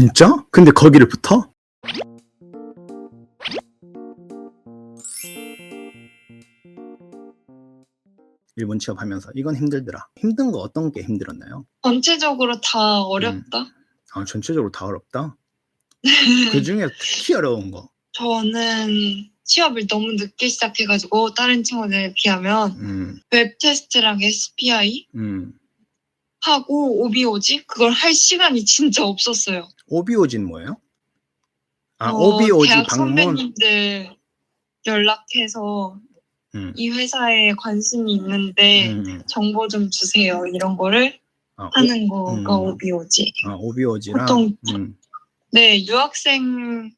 진짜? 근데 거기를 붙어? 일본 취업하면서 이건 힘들더라. 힘든 거 어떤 게 힘들었나요? 전체적으로 다 어렵다. 아, 전체적으로 다 어렵다. 그 중에 특히 어려운 거. 저는 취업을 너무 늦게 시작해가지고 다른 친구들에 비하면 음, 웹 테스트랑 SPI 음. 하고 오비오지 그걸 할 시간이 진짜 없었어요. 오비오진 뭐예요? 아, 어, 오비오지 대학 방문. 선배님들 연락해서 음, 이 회사에 관심이 있는데 음, 음. 정보 좀 주세요 이런 거를 아, 오, 하는 거가 음. 오비오지. 아, 오비오지랑. 보통 음, 네 유학생이면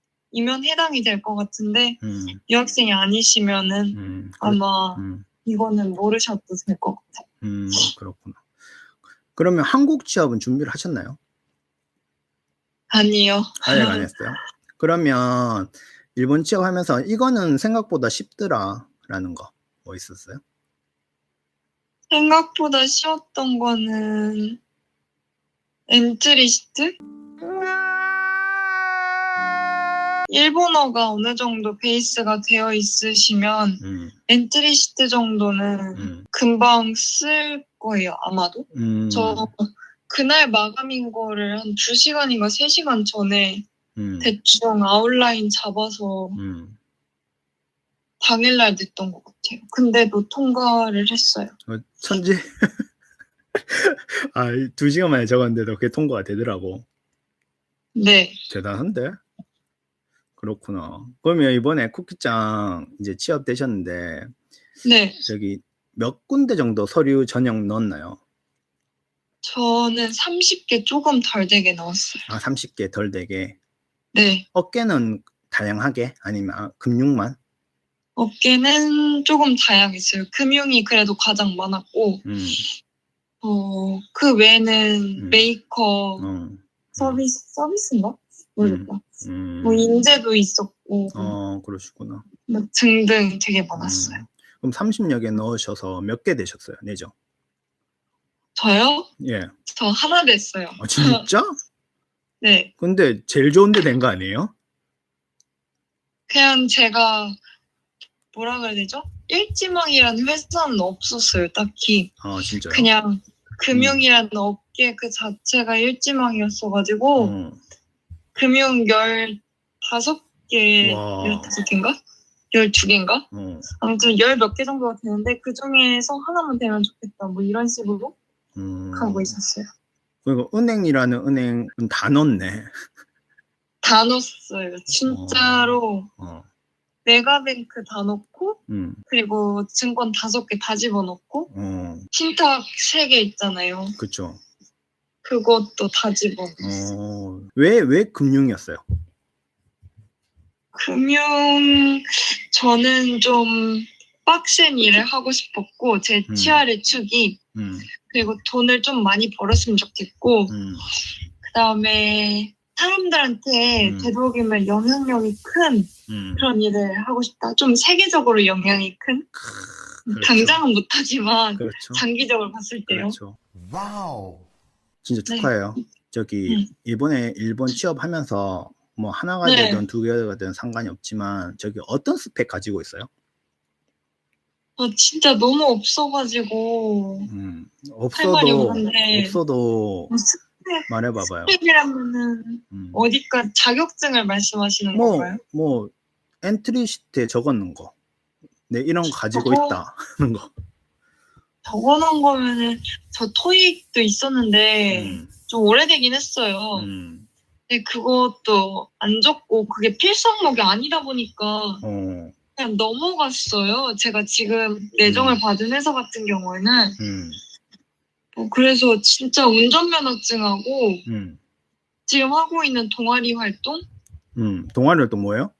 해당이 될 것 같은데 음, 유학생이 아니시면은 음, 그- 아마 음, 이거는 모르셔도 될 것 같아요. 음, 그렇구나. 그러면 한국 취업은 준비를 하셨나요? 아니요. 아직 안 했어요. 그러면 일본 취업하면서 이거는 생각보다 쉽더라라는 거 뭐 있었어요? 생각보다 쉬웠던 거는 엔트리시트? 일본어가 어느 정도 베이스가 되어 있으시면 음, 엔트리 시트 정도는 음, 금방 쓸 거예요, 아마도. 음, 저 그날 마감인 거를 한 2시간인가 3시간 전에 음, 대충 아웃라인 잡아서 음. 당일날 냈던 것 같아요. 근데도 통과를 했어요. 어, 천지. 아, 이두 시간 만에 적었는데도 그게 통과가 되더라고. 네. 대단한데? 그렇구나. 그러면 이번에 쿠키짱 이제 취업되셨는데, 네. 저기 몇 군데 정도 서류 전형 넣었나요? 저는 30개 조금 덜 되게 넣었어요. 아, 30개 덜 되게. 네. 어깨는 다양하게? 아니면 아, 금융만? 업계는 조금 다양했어요. 금융이 그래도 가장 많았고, 음, 어, 그 외에는 음. 메이커, 어, 서비스, 서비스인가? 모르겠다. 음, 뭐 인재도 있었고, 어, 그러시구나. 뭐 등등 되게 많았어요. 음. 그럼 30여 개 넣으셔서 몇 개 되셨어요? 내죠? 저요? 예. 저 하나 냈어요. 아, 진짜? 네. 근데 제일 좋은 데 된 거 아니에요? 그냥 제가 뭐라 그래야 되죠? 일지망이라는 회사는 없었어요, 딱히. 아, 진짜요? 그냥 금융이라는 업계 그 자체가 일지망이었어가지고, 어, 금융 15개, 와. 15개인가? 12개인가? 어, 아무튼 열 몇 개 정도가 되는데 그 중에서 하나만 되면 좋겠다. 뭐 이런 식으로 음. 하고 있었어요. 그리고 은행이라는 은행은 다 넣었네. 다 넣었어요. 진짜로 어, 메가뱅크 다 넣고 음, 그리고 증권 다섯 개 다 집어넣고 어, 신탁 세 개 있잖아요. 그쵸. 그것도 다 집어넣었어요. 어, 왜, 왜 금융이었어요? 금융 저는 좀 빡센 일을 하고 싶었고 제 음. 치아의 축이 음, 그리고 돈을 좀 많이 벌었으면 좋겠고 음, 그다음에 사람들한테 음. 되도록이면 영향력이 큰 음. 그런 일을 하고 싶다. 좀 세계적으로 영향이 큰 그렇죠. 당장은 못하지만 그렇죠. 장기적으로 봤을 때요. 그렇죠. 와우. 진짜 네. 축하해요. 저기, 음. 이번에 일본 취업하면서 뭐 하나가 네. 되든 두 개가 되든 상관이 없지만, 저기 어떤 스펙 가지고 있어요? 아, 진짜 너무 없어가지고 음, 말이 없어도, 없는데 없어도 뭐 스- 말해봐봐요. 스펙이라면은 음. 어디까 자격증을 말씀하시는 뭐, 건가요? 뭐, 엔트리 시트에 적었는 거. 네, 이런 거 가지고 어. 있다. 하는 거. 적어놓은 거면은 저 토익도 있었는데 음, 좀 오래되긴 했어요. 음, 근데 그것도 안 적고 그게 필수 항목이 아니다 보니까 어, 그냥 넘어갔어요. 제가 지금 내정을 음. 받은 회사 같은 경우에는 음, 뭐 그래서 진짜 운전면허증하고 음, 지금 하고 있는 동아리 활동 음. 동아리는 또 뭐예요?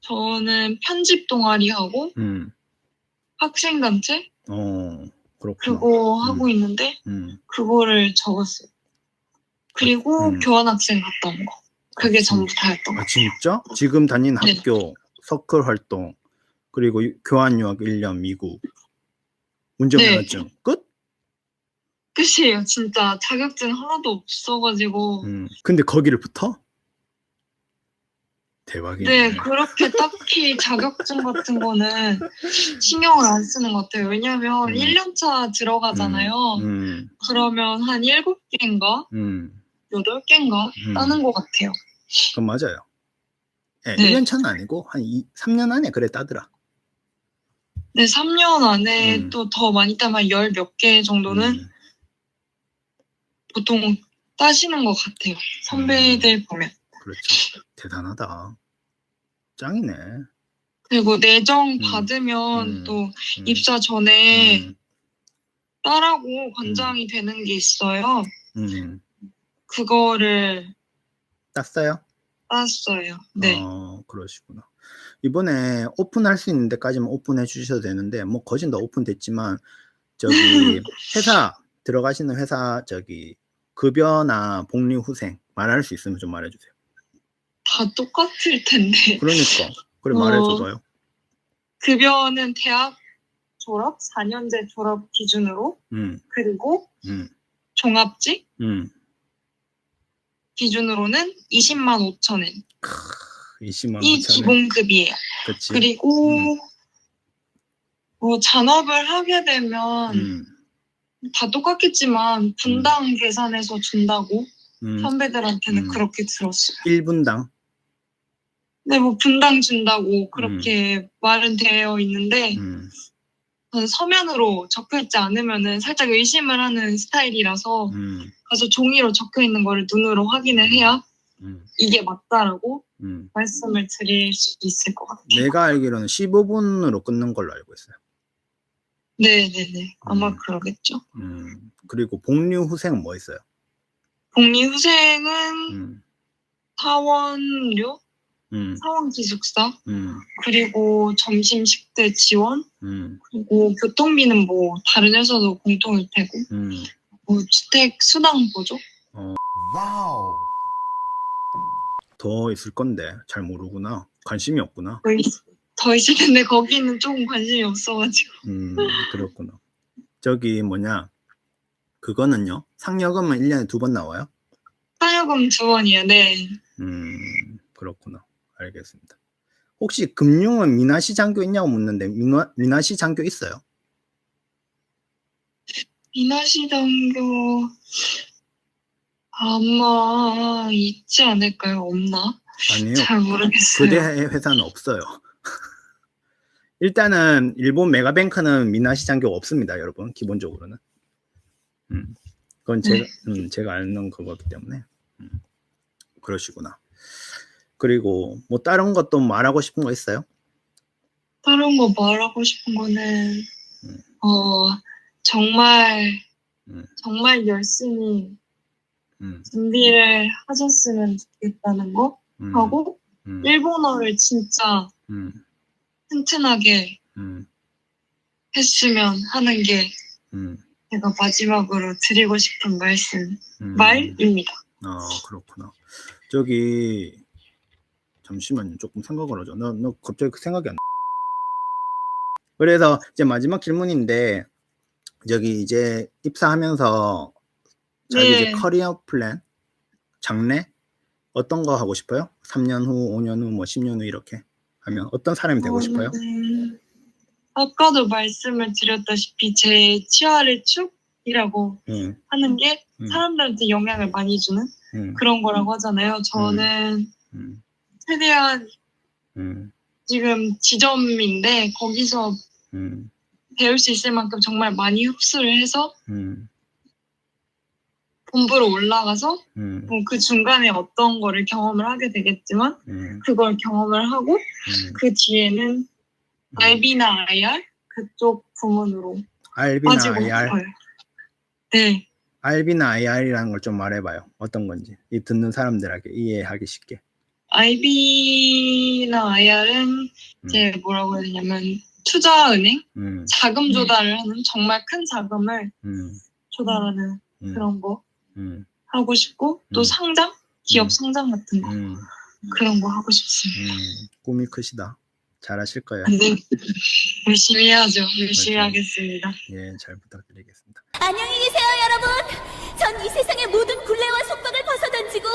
저는 편집 동아리 하고 음, 학생 단체 어, 그렇구나. 그거 음. 하고 있는데 음, 그거를 적었어요. 그리고 음. 교환학생 온 거. 그게 아, 전부 다였던 거. 아, 진짜? 지금 다닌 네. 학교, 서클 활동, 그리고 유- 교환 유학 1년 미국, 운전면허증, 네. 끝? 끝이에요. 진짜 자격증 하나도 없어가지고. 음. 근데 거기를 붙어? 대박이네. 네, 그렇게 딱히 자격증 같은 거는 신경을 안 쓰는 것 같아요. 왜냐면 음. 1년차 들어가잖아요. 음, 그러면 한 7개인가? 음, 8개인가? 음. 따는 것 같아요. 그건 맞아요. 예, 네. 1년 차는 아니고 한 2, 3년 안에 그래 따더라. 네, 3년 안에 음. 또 더 많이 따면 10몇개 정도는 음, 보통 따시는 것 같아요. 선배들 보면. 그렇죠. 대단하다. 짱이네. 그리고 내정 음. 받으면 음. 또 음, 입사 전에 음, 따라고 관장이 되는 게 있어요. 음. 그거를 땄어요? 땄어요. 네. 어, 그러시구나. 이번에 오픈할 수 있는 데까지만 오픈해 주셔도 되는데, 뭐, 거진 다 오픈됐지만, 저기, 회사, 들어가시는 회사, 저기, 급여나 복리 후생, 말할 수 있으면 좀 말해 주세요. 다 똑같을 텐데. 그러니까. 그래, 어. 말해 줘봐요. 급여는 대학 졸업, 4년제 졸업 기준으로, 음, 그리고 음, 종합직 음. 기준으로는 20만 5천 원. 20만 이 5천 원. 기본급이에요. 그치. 그리고 뭐 잔업을 하게 되면 음, 다 똑같겠지만 분당 계산해서 준다고 음. 선배들한테는 음. 그렇게 들었어요. 1분당. 네, 뭐 분당 준다고 그렇게 말은 되어 있는데 음, 서면으로 적혀 있지 않으면은 살짝 의심을 하는 스타일이라서 음, 가서 종이로 적혀 있는 거를 눈으로 확인을 해야 음, 이게 맞다라고 음. 말씀을 드릴 수 있을 것 같아요. 내가 알기로는 15분으로 끊는 걸로 알고 있어요. 네네네. 아마 음. 그러겠죠. 음, 그리고 복류 후생은 뭐 있어요? 복리 후생은 음, 사원료, 음, 사원 기숙사, 음, 그리고 점심 식대 지원, 음, 그리고 교통비는 뭐 다른 회사도 공통일 테고, 음. 뭐 주택 수당 보조? 와우. 더 있을 건데 잘 모르구나. 관심이 없구나. 더, 있, 더 있을 텐데 거기는 조금 관심이 없어가지고. 음, 그렇구나. 저기 뭐냐? 그거는요? 상여금은 1년에 두 번 나와요? 사여금 두 원이요. 네. 음, 그렇구나. 알겠습니다. 혹시 금융은 미나시 장교 있냐고 묻는데 미나, 미나시 장교 있어요? 미나시당교 아마 있지 않을까요? 없나? 아니에요. 잘 모르겠어요. 그대 회사는 없어요. 일단은 일본 메가뱅크는 미나시 장교가 없습니다, 여러분. 기본적으로는. 음, 그건 제가 음, 제가 아는 그거기 때문에. 음, 그러시구나. 그리고 뭐 다른 것도 말하고 싶은 거 있어요? 다른 거 말하고 싶은 거는 음. 어 정말 음. 정말 열심히 음, 준비를 하셨으면 좋겠다는 거 음, 하고 음, 일본어를 진짜 음, 튼튼하게 음, 했으면 하는 게 음, 제가 마지막으로 드리고 싶은 말씀 음. 말입니다. 아 그렇구나. 저기 잠시만요. 조금 생각을 하죠. 나, 나 갑자기 그 생각이 안 나. 그래서 이제 마지막 질문인데 저기 이제 입사하면서 자기 네. 이제 커리어 플랜 장래 어떤 거 하고 싶어요? 3년 후, 5년 후, 뭐 10년 후 이렇게 하면 어떤 사람이 되고 싶어요? 음, 아까도 말씀을 드렸다시피 제 치아의 축이라고 응, 하는 게 음. 사람들한테 영향을 많이 주는 응, 그런 거라고 하잖아요. 저는 응, 최대한 응, 지금 지점인데 거기서 응, 배울 수 있을 만큼 정말 많이 흡수를 해서 응, 본부로 올라가서 응, 뭐그 중간에 어떤 거를 경험을 하게 되겠지만 응, 그걸 경험을 하고 응. 그 뒤에는 IB나 IR 그쪽 부문으로 RB나 빠지고 IR, 싶어요. 네. RB나 IR이라는 걸 좀 말해봐요. 어떤 건지 이 듣는 사람들에게 이해하기 쉽게. IB나 IR은 이제 뭐라고 해야 되냐면 투자은행 음, 자금 조달을 하는 정말 큰 자금을 음, 조달하는 음, 그런 거 음, 하고 싶고 또 음. 상장 기업 음. 상장 같은 거 음, 그런 거 하고 싶습니다. 음, 꿈이 크시다. 잘하실 거예요. 네. 열심히 해야죠. 열심히 맞아요. 하겠습니다. 예, 잘 부탁드리겠습니다. 안녕히 계세요, 여러분. 전 이 세상의 모든 굴레와 속박을 벗어던지고